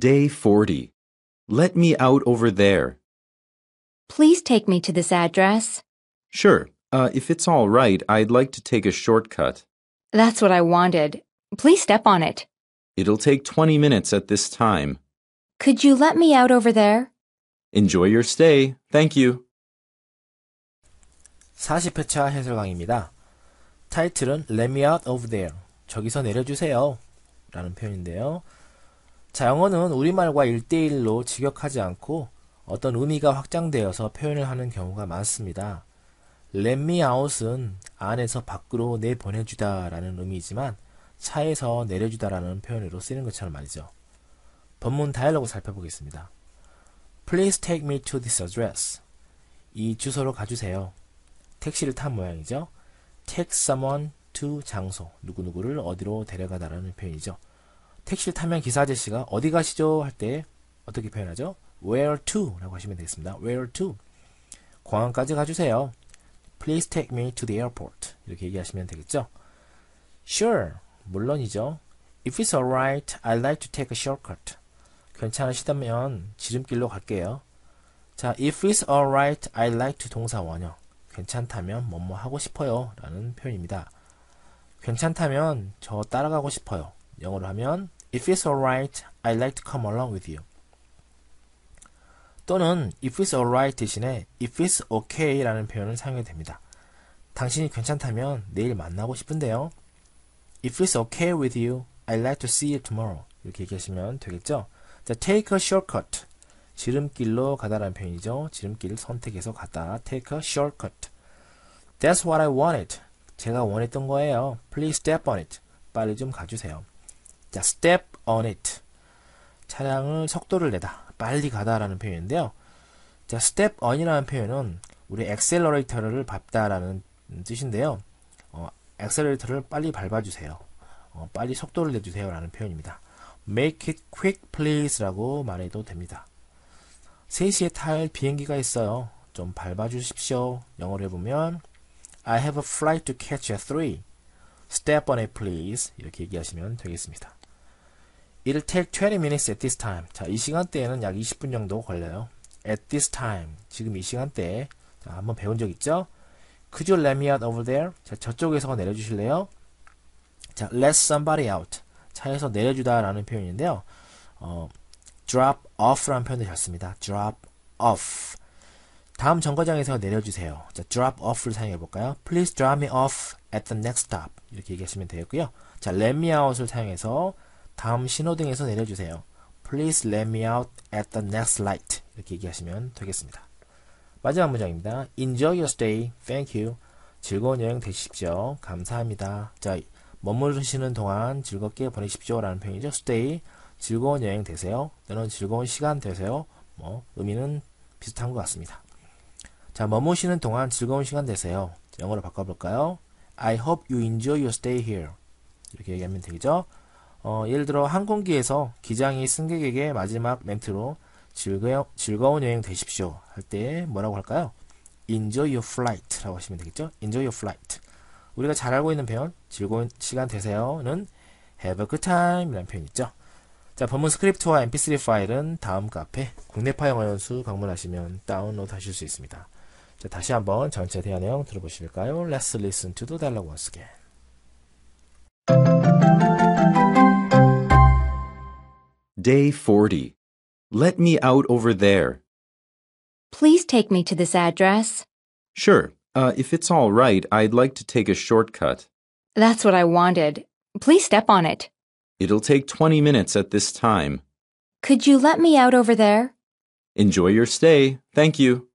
Day 40. Let me out over there. Please take me to this address. Sure. Uh, if it's all right, I'd like to take a shortcut. That's what I wanted. Please step on it. It'll take 20 minutes at this time. Could you let me out over there? Enjoy your stay. Thank you. 40회차 해설 강의입니다. 타이틀은 Let me out over there. 저기서 내려주세요. 라는 표현인데요. 자, 영어는 우리말과 1대1로 직역하지 않고 어떤 의미가 확장되어서 표현을 하는 경우가 많습니다. Let me out은 안에서 밖으로 내보내주다 라는 의미이지만 차에서 내려주다 라는 표현으로 쓰이는 것처럼 말이죠. 본문 다이얼로그 살펴보겠습니다. Please take me to this address. 이 주소로 가주세요. 택시를 탄 모양이죠. Take someone to 장소. 누구누구를 어디로 데려가다라는 표현이죠. 택시를 타면 기사 아저씨가 어디 가시죠? 할 때 어떻게 표현하죠? Where to? 라고 하시면 되겠습니다. Where to? 공항까지 가주세요. Please take me to the airport. 이렇게 얘기하시면 되겠죠. Sure. 물론이죠. If it's alright, I'd like to take a shortcut. 괜찮으시다면 지름길로 갈게요. 자, if it's alright, I'd like to 동사 원형. 괜찮다면 뭐뭐 하고 싶어요. 라는 표현입니다. 괜찮다면 저 따라가고 싶어요. 영어로 하면 If it's alright, I'd like to come along with you. 또는 if it's alright 대신에 if it's okay 라는 표현을 사용해도 됩니다. 당신이 괜찮다면 내일 만나고 싶은데요. If it's okay with you, I'd like to see you tomorrow. 이렇게 얘기하시면 되겠죠. 자, take a shortcut. 지름길로 가다라는 표현이죠. 지름길을 선택해서 가다. Take a shortcut. That's what I wanted. 제가 원했던 거예요. Please step on it. 빨리 좀 가주세요. 자, step on it. 차량을 속도를 내다. 빨리 가다라는 표현인데요. 자, step on이라는 표현은 우리 엑셀러레이터를 밟다라는 뜻인데요. 어, 엑셀러레이터를 빨리 밟아주세요. 어, 빨리 속도를 내주세요. 라는 표현입니다. make it quick please라고 말해도 됩니다. 3시에 탈 비행기가 있어요. 좀 밟아주십시오. 영어로 해보면 I have a flight to catch at 3. Step on it please. 이렇게 얘기하시면 되겠습니다. It'll take 20 minutes at this time. 자, 이 시간대에는 약 20분 정도 걸려요. At this time. 지금 이 시간대에. 자, 한번 배운 적 있죠? Could you let me out over there? 자, 저쪽에서 내려주실래요? 자, let somebody out. 차에서 내려주다 라는 표현인데요. 어, drop off라는 표현도 잘 씁니다. drop off. 다음 정거장에서 내려주세요. 자, drop off를 사용해 볼까요? Please drop me off at the next stop. 이렇게 얘기하시면 되겠고요. 자, let me out을 사용해서 다음 신호등에서 내려주세요. Please let me out at the next light. 이렇게 얘기하시면 되겠습니다. 마지막 문장입니다. Enjoy your stay. Thank you. 즐거운 여행 되십시오. 감사합니다. 자, 머무르시는 동안 즐겁게 보내십시오. 라는 표현이죠. Stay. 즐거운 여행 되세요. 또는 즐거운 시간 되세요. 뭐, 의미는 비슷한 것 같습니다. 자, 머무시는 동안 즐거운 시간 되세요. 영어로 바꿔볼까요? I hope you enjoy your stay here. 이렇게 얘기하면 되겠죠? 어, 예를 들어 항공기에서 기장이 승객에게 마지막 멘트로 즐거, 즐거운 여행 되십시오 할 때 뭐라고 할까요? Enjoy your flight 라고 하시면 되겠죠? Enjoy your flight. 우리가 잘 알고 있는 표현 즐거운 시간 되세요는 Have a good time 이라는 표현 있죠. 자, 본문 스크립트와 mp3 파일은 다음 카페 국내파 영어 연수 방문하시면 다운로드 하실 수 있습니다. 자, 다시 한번 전체 대화 내용 들어보실까요? Let's listen to the dialogue once again. Day 40. Let me out over there. Please take me to this address. Sure. Uh, if it's all right, I'd like to take a shortcut. That's what I wanted. Please step on it. It'll take 20 minutes at this time. Could you let me out over there? Enjoy your stay. Thank you.